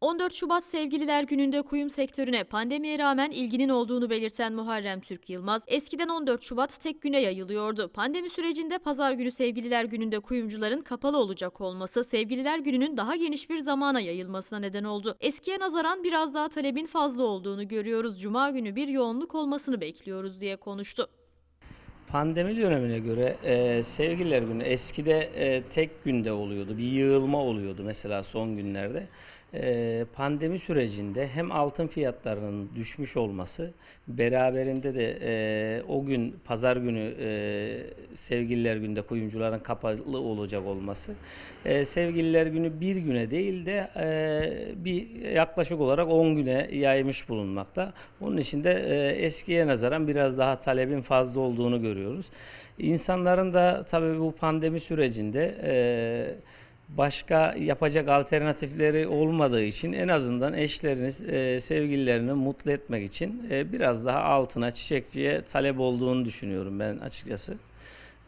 14 Şubat Sevgililer Günü'nde kuyum sektörüne pandemiye rağmen ilginin olduğunu belirten Muharrem Türk Yılmaz, eskiden 14 Şubat tek güne yayılıyordu. Pandemi sürecinde pazar günü Sevgililer Günü'nde kuyumcuların kapalı olacak olması, Sevgililer Günü'nün daha geniş bir zamana yayılmasına neden oldu. Eskiye nazaran biraz daha talebin fazla olduğunu görüyoruz. Cuma günü bir yoğunluk olmasını bekliyoruz diye konuştu. Pandemi dönemine göre e, sevgililer günü eskide e, tek günde oluyordu. Bir yığılma oluyordu mesela son günlerde. E, pandemi sürecinde hem altın fiyatlarının düşmüş olması beraberinde de e, o gün pazar günü e, sevgililer günde kuyumcuların kapalı olacak olması e, sevgililer günü bir güne değil de bir yaklaşık olarak 10 güne yaymış bulunmakta. Onun için de eskiye nazaran biraz daha talebin fazla olduğunu görüyoruz. İnsanların da tabii bu pandemi sürecinde e, başka yapacak alternatifleri olmadığı için en azından eşlerini, e, sevgililerini mutlu etmek için e, biraz daha altına, çiçekçiye talep olduğunu düşünüyorum ben açıkçası.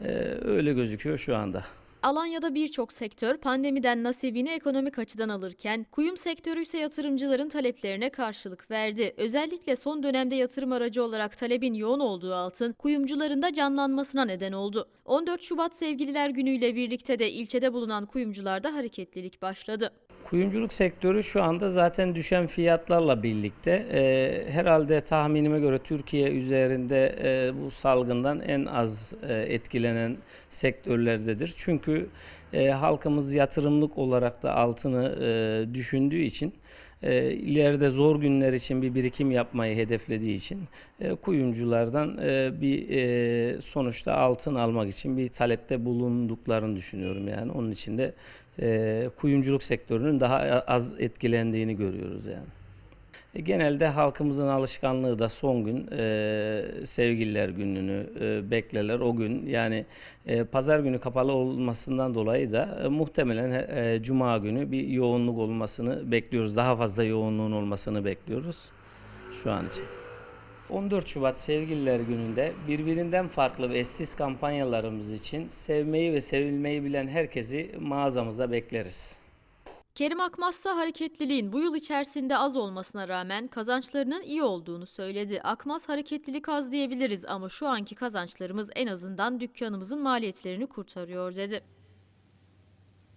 E, öyle gözüküyor şu anda. Alanya'da birçok sektör pandemiden nasibini ekonomik açıdan alırken kuyum sektörü ise yatırımcıların taleplerine karşılık verdi. Özellikle son dönemde yatırım aracı olarak talebin yoğun olduğu altın kuyumcuların da canlanmasına neden oldu. 14 Şubat Sevgililer Günü ile birlikte de ilçede bulunan kuyumcularda hareketlilik başladı. Kuyumculuk sektörü şu anda zaten düşen fiyatlarla birlikte e, herhalde tahminime göre Türkiye üzerinde e, bu salgından en az e, etkilenen sektörlerdedir. Çünkü e, halkımız yatırımlık olarak da altını e, düşündüğü için e, ileride zor günler için bir birikim yapmayı hedeflediği için e, kuyumculardan e, bir e, sonuçta altın almak için bir talepte bulunduklarını düşünüyorum yani onun için de e, kuyumculuk sektörünün daha az etkilendiğini görüyoruz yani. E, Genelde halkımızın alışkanlığı da son gün e, sevgililer gününü e, beklerler o gün yani e, pazar günü kapalı olmasından dolayı da e, muhtemelen e, cuma günü bir yoğunluk olmasını bekliyoruz daha fazla yoğunluğun olmasını bekliyoruz şu an için. 14 Şubat Sevgililer Günü'nde birbirinden farklı ve eşsiz kampanyalarımız için sevmeyi ve sevilmeyi bilen herkesi mağazamıza bekleriz. Kerim Akmazsa hareketliliğin bu yıl içerisinde az olmasına rağmen kazançlarının iyi olduğunu söyledi. Akmaz hareketlilik az diyebiliriz ama şu anki kazançlarımız en azından dükkanımızın maliyetlerini kurtarıyor dedi.